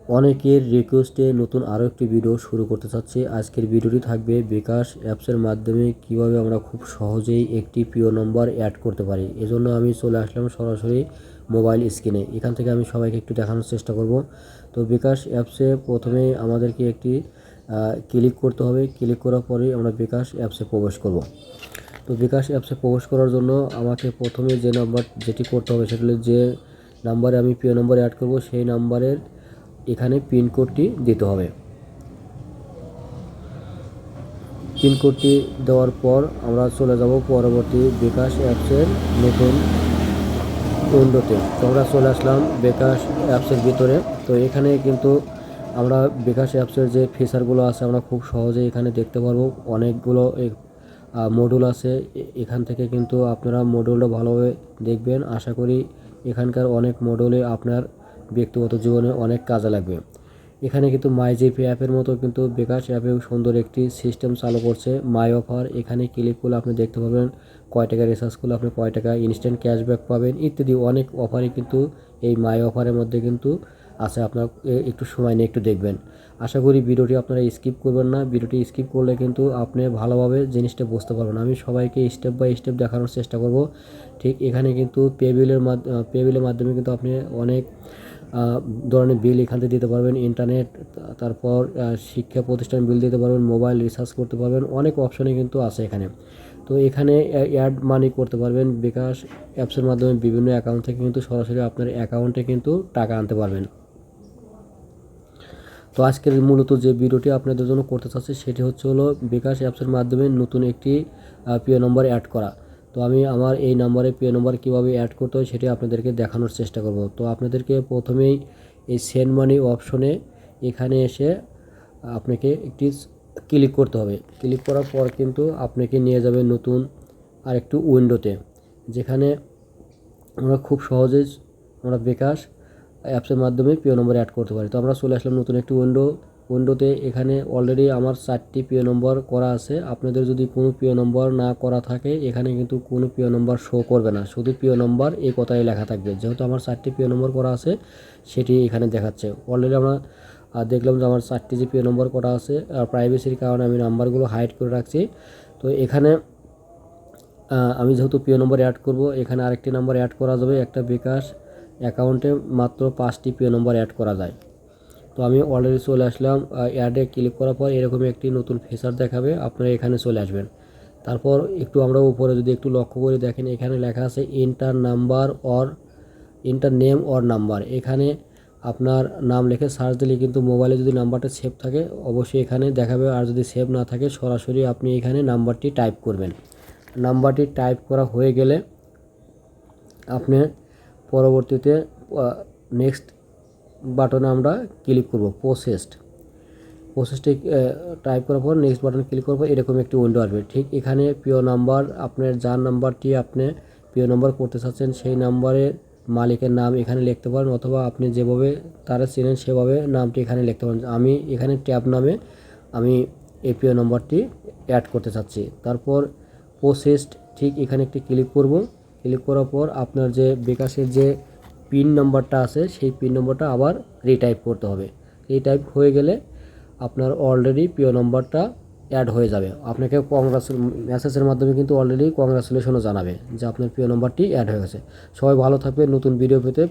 অনেকের রিকোয়েস্টে নতুন আরও একটি ভিডিও শুরু করতে চাচ্ছি। আজকের ভিডিওটি থাকবে বিকাশ অ্যাপসের মাধ্যমে কীভাবে আমরা খুব সহজেই একটি প্রিয় নম্বর অ্যাড করতে পারি। এজন্য আমি চলে আসলাম সরাসরি মোবাইল স্ক্রিনে এখান থেকে আমি সবাইকে একটু দেখানোর চেষ্টা করব। তো বিকাশ অ্যাপসে প্রথমে আমাদেরকে একটি ক্লিক করতে হবে। ক্লিক করার পরে আমরা বিকাশ অ্যাপসে প্রবেশ করব। তো বিকাশ অ্যাপসে প্রবেশ করার জন্য আমাকে প্রথমে যে নাম্বার যেটি করতে হবে সেটা হলো যে নাম্বারে আমি প্রিয় নম্বর অ্যাড করব। সেই নাম্বারের এখানে পিনকোডটি দিতে হবে। পিনকোডটি দেওয়ার পর আমরা চলে যাব পরবর্তী বিকাশ অ্যাপসের নতুন উইন্ডোতে। তো আমরা চলে আসলাম বিকাশ অ্যাপসের ভিতরে। তো এখানে কিন্তু আমরা বিকাশ অ্যাপসের যে ফিচারগুলো আছে আমরা খুব সহজেই এখানে দেখতে পারব। অনেকগুলো মডুল আছে। এখান থেকে কিন্তু আপনারা মডুলটা ভালোভাবে দেখবেন। আশা করি এখানকার অনেক মডুলে আপনার ব্যক্তিগত জীবনে অনেক কাজে লাগবে। এখানে কিন্তু মাই জিপি অ্যাপের মতো কিন্তু বিকাশ অ্যাপেও সুন্দর একটি সিস্টেম চালু করছে। মাই অফার এখানে ক্লিক করলে আপনি দেখতে পাবেন কয় টাকা রিচার্জ করলে আপনি কয় টাকা ইনস্ট্যান্ট ক্যাশব্যাক পাবেন। ইত্যাদি অনেক অফারই কিন্তু এই মাই অফারের মধ্যে কিন্তু আছে। আপনার একটু সময় নিয়ে একটু দেখবেন। আশা করি ভিডিওটি আপনারা স্কিপ করবেন না। ভিডিওটি স্কিপ করলে কিন্তু আপনি ভালোভাবে জিনিসটা বুঝতে পারবেন। আমি সবাইকে স্টেপ বাই স্টেপ দেখানোর চেষ্টা করব। ঠিক এখানে কিন্তু পেবিলের মাধ্যমে পেবিলের মাধ্যমে কিন্তু আপনি অনেক ধরনের বিল এখান থেকে দিতে পারবেন ইন্টারনেট তারপর শিক্ষা প্রতিষ্ঠান বিল দিতে পারবেন মোবাইল রিচার্জ করতে পারবেন, অনেক অপশনই কিন্তু আছে এখানে। তো এখানে অ্যাড মানি করতে পারবেন, বিকাশ অ্যাপসের মাধ্যমে বিভিন্ন অ্যাকাউন্ট থেকে কিন্তু সরাসরি আপনার অ্যাকাউন্টে কিন্তু টাকা আনতে পারবেন। তো আজকের মূলত যে ভিডিওটি আপনাদের জন্য করতে চাচ্ছি, সেটি হচ্ছে হলো বিকাশ অ্যাপসের মাধ্যমে নতুন একটি প্রিয় নম্বর অ্যাড করা। তো আমি আমার এই নাম্বারে প্রিয় নম্বর কীভাবে অ্যাড করতে হয় সেটি আপনাদেরকে দেখানোর চেষ্টা করব। তো আপনাদেরকে প্রথমেই এই সেন্ড মানি অপশনে এখানে এসে আপনাকে একটি ক্লিক করতে হবে। ক্লিক করার পর কিন্তু আপনাকে নিয়ে যাবে নতুন আরেকটু উইন্ডোতে যেখানে আমরা খুব সহজেই, আমরা বিকাশ অ্যাপসের মাধ্যমে পিও নম্বর অ্যাড করতে পারি। তো আমরা চলে আসলাম নতুন একটি উইন্ডো উইন্ডোতে এখানে অলরেডি আমার চারটি পিও নম্বর করা আছে। আপনাদের যদি কোনো পিও নম্বর না করা থাকে এখানে কিন্তু কোনো পিও নম্বর শো করবে না। শুধু পিও নম্বর এই কথাই লেখা থাকবে। যেহেতু আমার চারটি পিও নম্বর করা আছে সেটি এখানে দেখাচ্ছে। অলরেডি আমরা আহ, দেখলাম যে আমার চারটি যে পিও নম্বর করা আছে আর প্রাইভেসির কারণে আমি নাম্বারগুলো হাইড করে রাখছি। তো এখানে আমি যেহেতু পিও নম্বর অ্যাড করব এখানে আরেকটি নাম্বার অ্যাড করা যাবে। একটা বিকাশ অ্যাকাউন্টে মাত্র পাঁচটি পিও নম্বর অ্যাড করা যায়। তো আমি অলরেডি চলে আসলাম অ্যাডে ক্লিক করার পর এরকমই একটি নতুন ফিচার দেখাবে, আপনারা এখানে চলে আসবেন। তারপর একটু আমরা উপরে যদি একটু লক্ষ্য করে দেখেন, এখানে লেখা আছে enter number or enter name or number এখানে আপনার নাম লিখে সার্চ দিলে কিন্তু মোবাইলে যদি নাম্বারটা সেভ থাকে, অবশ্যই এখানে দেখাবে। আর যদি সেভ না থাকে, সরাসরি আপনি এখানে নাম্বারটি টাইপ করবেন। নাম্বারটি টাইপ করা হয়ে গেলে আপনি পরবর্তীতে নেক্সট বাটনে আমরা ক্লিক করব প্রসেসড প্রসেসটি টাইপ করার পর নেক্সট বাটন ক্লিক করার পর এরকম একটি উইন্ডো আসবে। ঠিক এখানে প্রিয় নাম্বার আপনার যার নাম্বারটি আপনি প্রিয় নাম্বার করতে চাচ্ছেন, সেই নাম্বারের মালিকের নাম এখানে লিখতে পারেন অথবা আপনি যেভাবে তারা চেনেন সেভাবে নামটি এখানে লিখতে পারেন। আমি এখানে ট্যাব নামে আমি এই প্রিয় নম্বরটি অ্যাড করতে চাচ্ছি। তারপর প্রসেসড ঠিক এখানে একটি ক্লিক করব। ক্লিক করার পর আপনার যে বিকাশের যে পিন নম্বরটা আছে, সেই পিন নম্বরটা আবার রিটাইপ করতে হবে। রিটাইপ হয়ে গেলে আপনার অলরেডি প্রিয় নম্বরটা অ্যাড হয়ে যাবে। আপনাকে কংগ্রাচুল মেসেজের মাধ্যমে কিন্তু অলরেডি কংগ্রাচুলেশনও জানাবে যে আপনার পিও নম্বরটি অ্যাড হয়ে গেছে। সবাই ভালো থাকবে নতুন ভিডিও পেতে